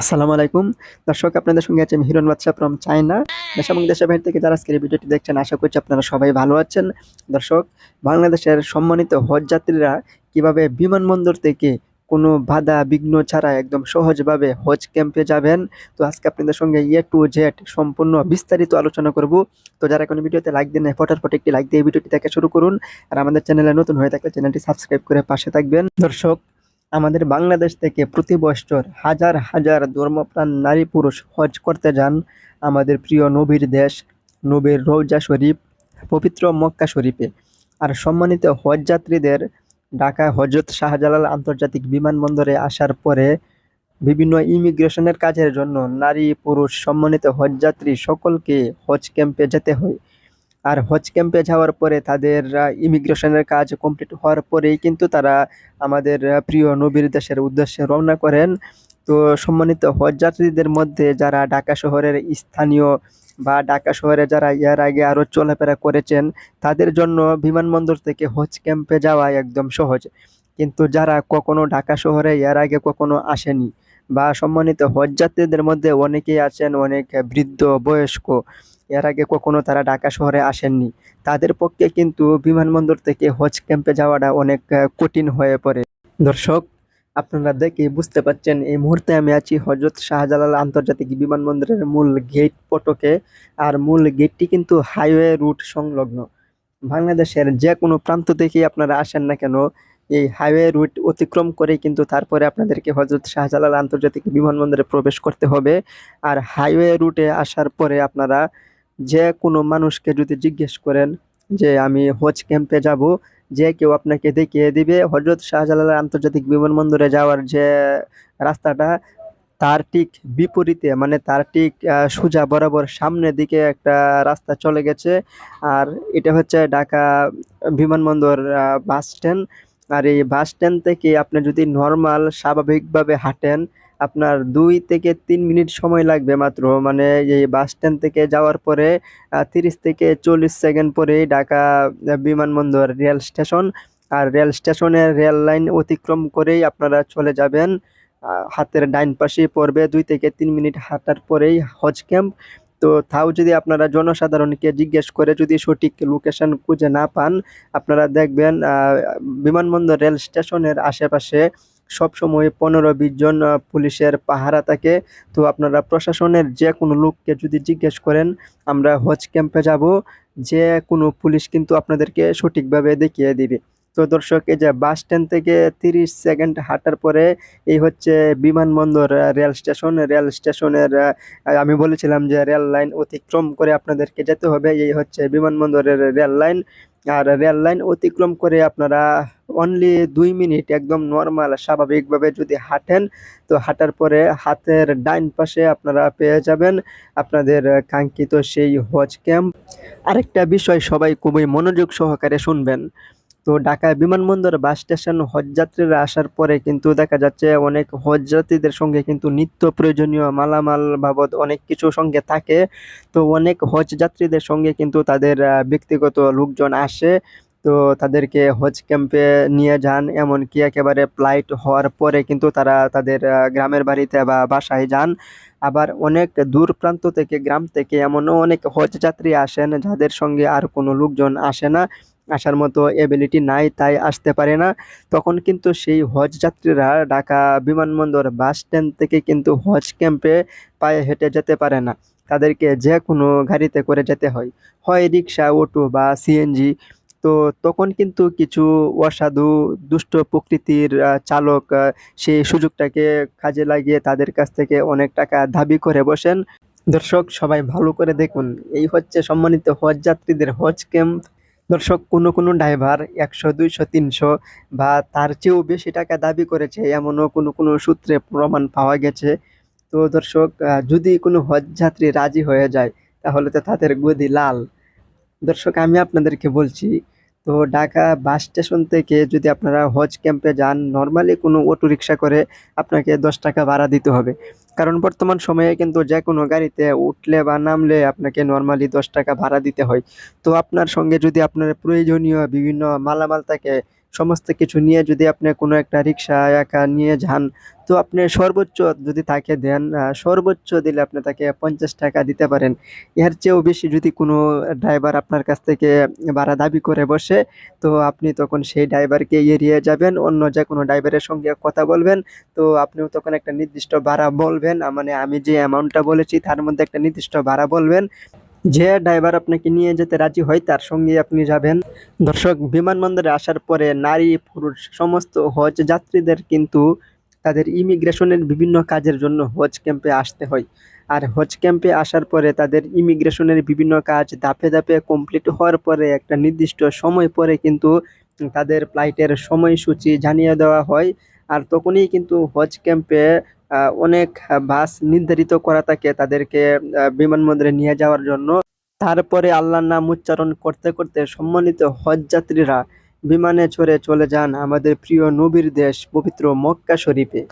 আসসালামু আলাইকুম। দর্শক, আপনাদের সঙ্গে আছে আমি হিরণ ফ্রম চায়না দেশ এবং দেশের বাইরে থেকে যারা আজকের ভিডিওটি দেখছেন, আশা করছি আপনারা সবাই ভালো আছেন। দর্শক, বাংলাদেশের সম্মানিত হজ যাত্রীরা কীভাবে বিমানবন্দর থেকে কোনো বাধা বিঘ্ন ছাড়া একদম সহজভাবে হজ ক্যাম্পে যাবেন? তো আজকে আপনাদের সঙ্গে এ টু জেড সম্পূর্ণ বিস্তারিত আলোচনা করব। তো যারা কোনো ভিডিওতে লাইক দেন ফটাফট একটি লাইক দিয়ে ভিডিওটি দেখা শুরু করুন। আর আমাদের চ্যানেলে নতুন হয়ে থাকলে চ্যানেলটি সাবস্ক্রাইব করে পাশে থাকবেন। দর্শক আমাদের বাংলাদেশ থেকে প্রতি বছর হাজার হাজার ধর্মপ্রাণ নারী পুরুষ হজ করতে যান আমাদের প্রিয় নবীর দেশ, নবীর রৌজা শরীফ, পবিত্র মক্কা শরীফে। আর সম্মানিত হজ যাত্রীদের ঢাকা হজরত শাহজালাল আন্তর্জাতিক বিমানবন্দরে আসার পরে বিভিন্ন ইমিগ্রেশনের কাজের জন্য নারী পুরুষ সম্মানিত হজযাত্রী সকলকে হজ ক্যাম্পে যেতে হয়। আর হজ ক্যাম্পে যাওয়ার পরে তাদের ইমিগ্রেশনের কাজ কমপ্লিট হওয়ার পরেই কিন্তু তারা আমাদের প্রিয় নবীর দেশের উদ্দেশ্যে রওনা করেন। তো সম্মানিত হজযাত্রীদের মধ্যে যারা ঢাকা শহরের স্থানীয় বা ঢাকা শহরে যারা এর আগে আরও চলাফেরা করেছেন, তাদের জন্য বিমানবন্দর থেকে হজ ক্যাম্পে যাওয়া একদম সহজ। কিন্তু যারা কখনো ঢাকা শহরে এর আগে কখনো আসেনি বা সম্মানিত হজযাত্রীদের মধ্যে অনেকেই আছেন, অনেক বৃদ্ধ, বয়স্ক এর আগে কখনো তারা ঢাকা শহরে আসেননি। তাদের পক্ষে কিন্তু বিমানবন্দর থেকে হজ ক্যাম্পে যাওয়াটা অনেক কঠিন হয়ে পড়ে। দর্শক, আপনারা দেখে বুঝতে পারছেন, এই মুহূর্তে আমি আছি হজরত শাহজালাল আন্তর্জাতিক বিমানবন্দরের মূল গেট পটকে। আর মূল গেটটি কিন্তু হাইওয়ে রুট সংলগ্ন। বাংলাদেশের যে কোনো প্রান্ত থেকেই আপনারা আসেন না কেন, এই হাইওয়ে রুট অতিক্রম করে কিন্তু তারপরে আপনাদেরকে হজরত শাহজালাল আন্তর্জাতিক বিমানবন্দরে প্রবেশ করতে হবে। আর হাইওয়ে রুটে আসার পরে আপনারা যে কোনো মানুষকে যদি জিজ্ঞেস করেন যে আমি হজ ক্যাম্পে যাব, যে কেউ আপনাকে দেখিয়ে দিবে হজরত শাহজালাল আন্তর্জাতিক বিমানবন্দরে যাওয়ার যে রাস্তাটা, তার ঠিক বিপরীতে মানে তার ঠিক সোজা বরাবর সামনের দিকে একটা রাস্তা চলে গেছে। আর এটা হচ্ছে ঢাকা বিমানবন্দর বাস স্ট্যান্ড আর এই বাস স্ট্যান্ড থেকে আপনি যদি নর্মাল স্বাভাবিকভাবে হাঁটেন আপনার দুই থেকে তিন মিনিট সময় লাগবে মাত্র। মানে এই বাস স্ট্যান্ড থেকে যাওয়ার পরে তিরিশ থেকে চল্লিশ সেকেন্ড পরেই ঢাকা বিমানবন্দর রেল স্টেশন। আর রেল স্টেশনের রেল লাইন অতিক্রম করেই আপনারা চলে যাবেন। হাতের ডাইন পাশে পড়বে দুই থেকে তিন মিনিট হাঁটার পরেই হজ ক্যাম্প। তো তাও যদি আপনারা জনসাধারণকে জিজ্ঞেস করে যদি সঠিক লোকেশন খুঁজে না পান, আপনারা দেখবেন বিমানবন্দর রেল স্টেশনের আশেপাশে সবসময় পনেরো বিশ জন পুলিশের পাহারা থাকে। তো আপনারা প্রশাসনের যে কোনো লোককে যদি জিজ্ঞেস করেন, আমরা হজ ক্যাম্পে যাব। যে কোনো পুলিশ কিন্তু আপনাদেরকে সঠিকভাবে দেখিয়ে দিবে। তো দর্শক, এই যে বাস স্ট্যান্ড থেকে তিরিশ সেকেন্ড হাঁটার পরে এই হচ্ছে বিমানবন্দর রেল স্টেশন। রেল স্টেশনের আমি বলেছিলাম যে রেল লাইন অতিক্রম করে আপনাদেরকে যেতে হবে। এই হচ্ছে বিমানবন্দরের রেল লাইন। আর রেল লাইন অতিক্রম করে আপনারা অনলি দুই মিনিট একদম নর্মাল স্বাভাবিকভাবে যদি হাঁটেন, তো হাঁটার পরে হাতের ডাইন পাশে আপনারা পেয়ে যাবেন আপনাদের কাঙ্ক্ষিত সেই হজ ক্যাম্প। আরেকটা বিষয় সবাই খুবই মনোযোগ সহকারে শুনবেন। তো ঢাকা বিমানবন্দর বাস স্টেশন হজযাত্রীরা আসার পরে কিন্তু দেখা যাচ্ছে অনেক হজযাত্রীদের সঙ্গে কিন্তু নিত্য প্রয়োজনীয় মালামাল বাবদ অনেক কিছু সঙ্গে থাকে। তো অনেক হজ যাত্রীদের সঙ্গে কিন্তু তাদের ব্যক্তিগত লোকজন আসে। তো তাদেরকে হজ ক্যাম্পে নিয়ে যান, এমনকি একেবারে ফ্লাইট হওয়ার পরে কিন্তু তারা তাদের গ্রামের বাড়িতে বা বাসায় যান। আবার অনেক দূর প্রান্ত থেকে, গ্রাম থেকে এমনও অনেক হজ যাত্রী আসেন, যাদের সঙ্গে আর কোনো লোকজন আসে না। আসার মতো এবিলিটি নাই, তাই আসতে পারে না। তখন কিন্তু সেই হজ যাত্রীরা ঢাকা বিমানবন্দর বাস স্ট্যান্ড থেকে কিন্তু হজ ক্যাম্পে পায়ে হেঁটে যেতে পারে না। তাদেরকে যে কোনো গাড়িতে করে যেতে হয়। হয় রিক্সা অটো বা সিএনজি তো তখন কিন্তু কিছু অসাধু, দুষ্ট প্রকৃতির চালক সেই সুযোগটাকে কাজে লাগিয়ে তাদের কাছ থেকে অনেক টাকা দাবি করে বসেন। দর্শক, সবাই ভালো করে দেখুন। এই হচ্ছে সম্মানিত হজ যাত্রীদের হজ ক্যাম্প দর্শক, কোনো কোনো ড্রাইভার একশো, দুইশো, তিনশো বা তার চেয়েও বেশি টাকা দাবি করেছে, এমনও কোনো কোনো সূত্রে প্রমাণ পাওয়া গেছে। তো দর্শক যদি কোনো হজ যাত্রী রাজি হয়ে যায়, তাহলে তো তাদের গদি লাল। দর্শক, আমি আপনাদেরকে বলছি, তো ঢাকা বাস স্টেশন থেকে যদি আপনারা হজ ক্যাম্পে যান, নর্মালি কোনো অটো রিক্সা করে আপনাকে দশ টাকা ভাড়া দিতে হবে। কারণ বর্তমান সময়ে কিন্তু যে কোনো গাড়িতে উঠলে বা নামলে আপনাকে নর্মালি দশ টাকা ভাড়া দিতে হয়। তো আপনার সঙ্গে যদি আপনার প্রয়োজনীয় বিভিন্ন মালামাল থাকে সমস্ত কিছু নিয়ে যদি আপনি কোনো একটা রিক্সা, একা নিয়ে যান, তো আপনি সর্বোচ্চ যদি তাকে দেন সর্বোচ্চ দিলে আপনি তাকে পঞ্চাশ টাকা দিতে পারেন। এর চেয়েও বেশি যদি কোনো ড্রাইভার আপনার কাছ থেকে ভাড়া দাবি করে বসে, তো আপনি তখন সেই ড্রাইভারকে এড়িয়ে যাবেন। অন্য যে কোনো ড্রাইভারের সঙ্গে কথা বলবেন, তো আপনিও তখন একটা নির্দিষ্ট ভাড়া বলবেন। মানে আমি যে অ্যামাউন্টটা বলেছি, তার মধ্যে একটা নির্দিষ্ট ভাড়া বলবেন। যে ড্রাইভার আপনাকে নিয়ে যেতে রাজি হয়, তার সঙ্গে আপনি যাবেন। দর্শক, বিমানবন্দরে আসার পরে নারী, পুরুষ, সমস্ত হজ যাত্রীদের কিন্তু তাদের ইমিগ্রেশনের বিভিন্ন কাজের জন্য হজ ক্যাম্পে আসতে হয়। আর হজ ক্যাম্পে আসার পরে তাদের ইমিগ্রেশনের বিভিন্ন কাজ ধাপে ধাপে কমপ্লিট হওয়ার পরে একটা নির্দিষ্ট সময় পরে কিন্তু তাদের ফ্লাইটের সময়সূচি জানিয়ে দেওয়া হয়। আর তখনই কিন্তু হজ ক্যাম্পে অনেক বাস নির্ধারিত করা থাকে তাদেরকে বিমানবন্দরে নিয়ে যাওয়ার জন্য। তারপরে আল্লাহর নাম উচ্চারণ করতে করতে সম্মানিত হজ যাত্রীরা বিমানে চড়ে চলে যান আমাদের প্রিয় নবীর দেশ, পবিত্র মক্কা শরীফে।